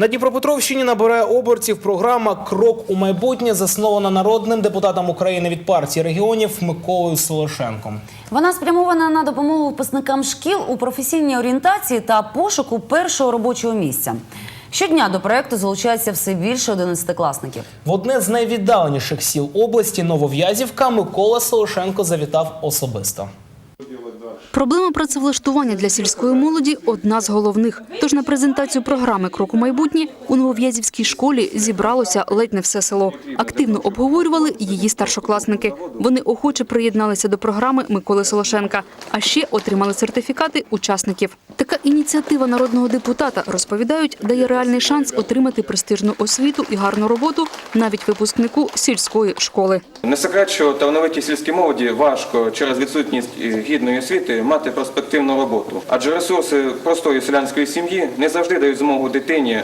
На Дніпропетровщині набирає обертів програма Крок у майбутнє, заснована народним депутатом України від партії регіонів Миколою Солошенком. Вона спрямована на допомогу випускникам шкіл у професійній орієнтації та пошуку першого робочого місця. Щодня до проекту залучається все більше 11-класників. В одне з найвіддаленіших сіл області Новов'язівка Микола Солошенко завітав особисто. Проблема працевлаштування для сільської молоді одна з головних. Тож на презентацію програми Крок у майбутнє у Новов'язівській школі зібралося ледь не все село. Активно обговорювали її старшокласники. Вони охоче приєдналися до програми Миколи Солошенка, а ще отримали сертифікати учасників. Така ініціатива народного депутата розповідають, дає реальний шанс отримати престижну освіту і гарну роботу навіть випускнику сільської школи. Не секрет, що талановитій сільській молоді важко через відсутність е, гідної освіти мати перспективну роботу. Адже ресурси простої селянської сім'ї не завжди дають змогу дитині е,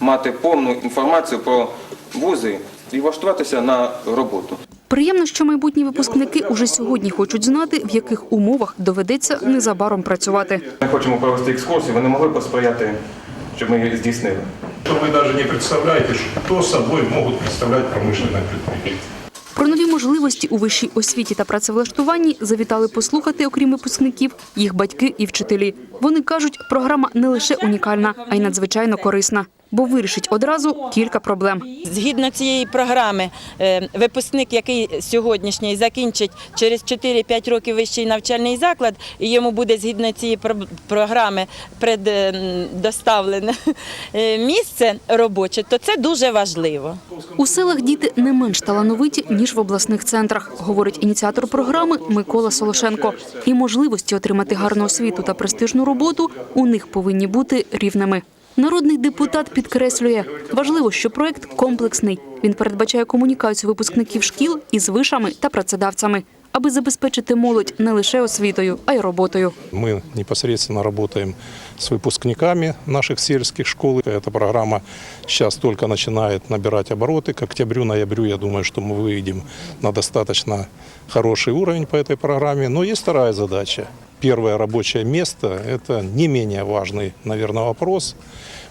мати повну інформацію про вузи і влаштуватися на роботу. Приємно, що майбутні випускники уже сьогодні хочуть знати, в яких умовах доведеться незабаром працювати. Ми хочемо провести екскурсію, ви не могли посприяти, щоб ми її здійснили. то вы даже не представляете, что собой могут представлять промышленные предприятия. Про нові можливості у вищій освіті та працевлаштуванні завітали послухати, окрім випускників, їх батьки і вчителі. Вони кажуть, програма не лише унікальна, а й надзвичайно корисна, бо вирішить одразу кілька проблем. Згідно цієї програми, е, випускник, який сьогоднішній закінчить через 4-5 років вищий навчальний заклад, і йому буде згідно цієї про- програми предоставлене е, місце робоче, то це дуже важливо. У селах діти не менш талановиті, ніж в обласних центрах, говорить ініціатор програми Микола Солошенко. І можливості отримати гарну освіту та престижну роботу у них повинні бути рівними. Народний депутат підкреслює, важливо, що проект комплексний. Він передбачає комунікацію випускників шкіл із вишами та працедавцями, аби забезпечити молодь не лише освітою, а й роботою. Мы непосредственно работаем с выпускниками наших сельских школ. Эта программа сейчас только начинает набирать обороты. К октябрю-ноябрю, я думаю, что мы выйдем на достаточно хороший уровень по этой программе. Но есть вторая задача. Первое рабочее место – это не менее важный, наверное, вопрос.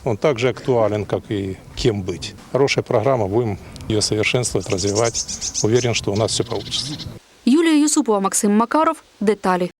Он также актуален, как и кем быть. Хорошая программа, будем ее совершенствовать, развивать. Уверен, что у нас все получится. Юлія Юсупова, Максим Макаров. Деталі.